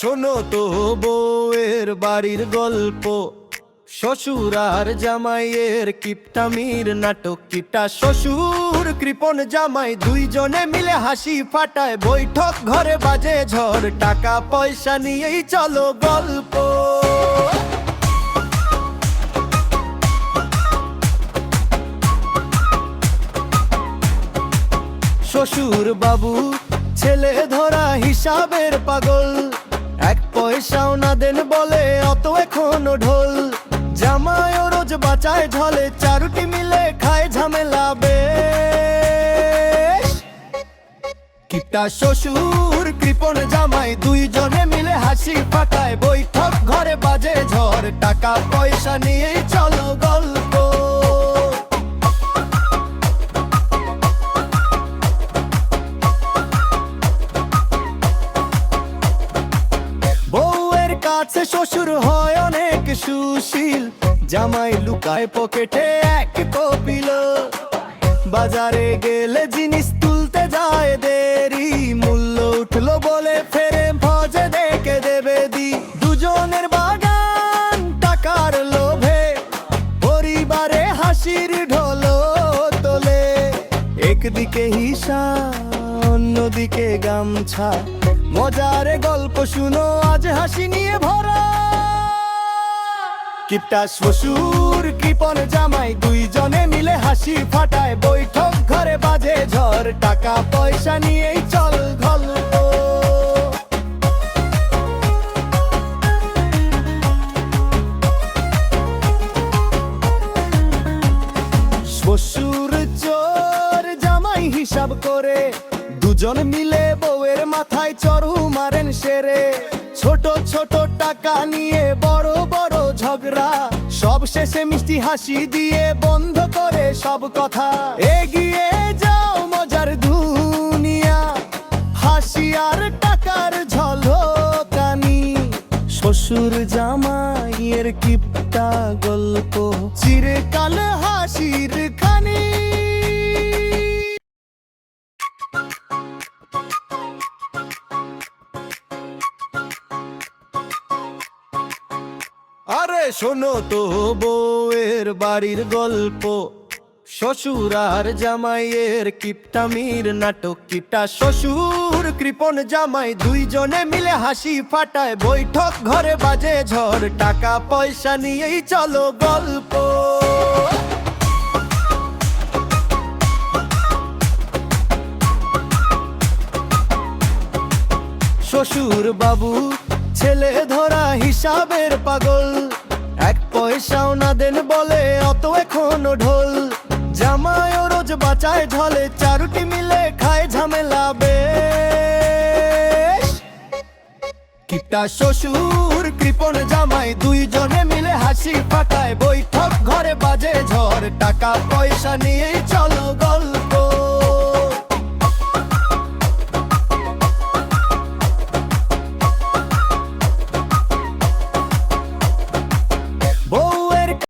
শোনো তো বউয়ের বাড়ির গল্প। শ্বশুর আর জামাইয়ের কিপটামির নাটক কিপটা শ্বশুর, কৃপন, জামাই দুইজনে মিলে হাসি ফাটায়। বৈঠক, ঘরে বাজে ঝড়, টাকা, পয়সা নিয়েই চলো গল্প। শ্বশুর বাবু ছেলে ধরা হিসাবের পাগল। এক পয়সাও না দেন বলে অত এখনও ঢোল। জামায়ও রোজ বাঁচায় ঝলে, চারুটি মিলে খায় ঝামেলা বেশ। কিপটা শ্বশুর কৃপণ জামাই, দুইজনে মিলে হাসি ফাটায়। বৈঠক, ঘরে বাজে ঝড়, টাকা পয়সা নিয়েই চলো কাছে শ্বশুর হয় অনেক সুশীল। জামাই লুকায় পকেটে এক কপিল। বাজারে গেলে জিনিস তুলতে যায় দেরি। মূল্য উঠল বলে ফেরে ভজে দেখে দেবে দি। দুজনের বাগান টাকার লোভে, পরিবারে হাসির ঢোলো তোলে। একদিকে হিসাব অন্যদিকে গামছা। মজারে গল্প শুনো, আজ হাসি নিয়ে ভরা। কিপটা শ্বশুর, কৃপন জামাই, দুইজনে মিলে হাসি ফাটায়। বৈঠক ঘরে বাজে ঝড়, টাকা পয়সা নিয়েই চল গল্প। শ্বশুর চোর জামাই হিসাব করে দুজন মিলে বউয়ের মাথায় চড়ু মারেন সেরে। ছোট ছোট টাকা নিয়ে বড় বড় ঝগড়া। সব শেষে মিষ্টি হাসি দিয়ে বন্ধ করে সব কথা। এগিয়ে যাও মজার দুনিয়া। হাসি আর টাকার ঝলকানি। শ্বশুর জামাইয়ের কিপটা গল্প। চিরকাল হাসির খানি। আরে শোনো তো বউয়ের বাড়ির গল্প। শ্বশুর আর জামাইয়ের কিপটামির নাটক কিপটা শ্বশুর, কৃপন, জামাই দুইজনে মিলে হাসি ফাটায়। বৈঠক, ঘরে বাজে ঝড়, টাকা, পয়সা নিয়েই চলো গল্প। শ্বশুর বাবু, ছেলে ধরা হিসাবের পাগল। এক পয়সাও না দেন বলে, অত এখনও ঢোল। জামায়ও রোজ বাঁচায় ঝলে চারুটি মিলে খায় ঝামেলা বেশ। কিপটা শ্বশুর কৃপণ জামাই, দুইজনে মিলে হাসি ফাটায়। বৈঠক, ঘরে বাজে ঝড়, টাকা পয়সা নিয়েই চলো গল্প।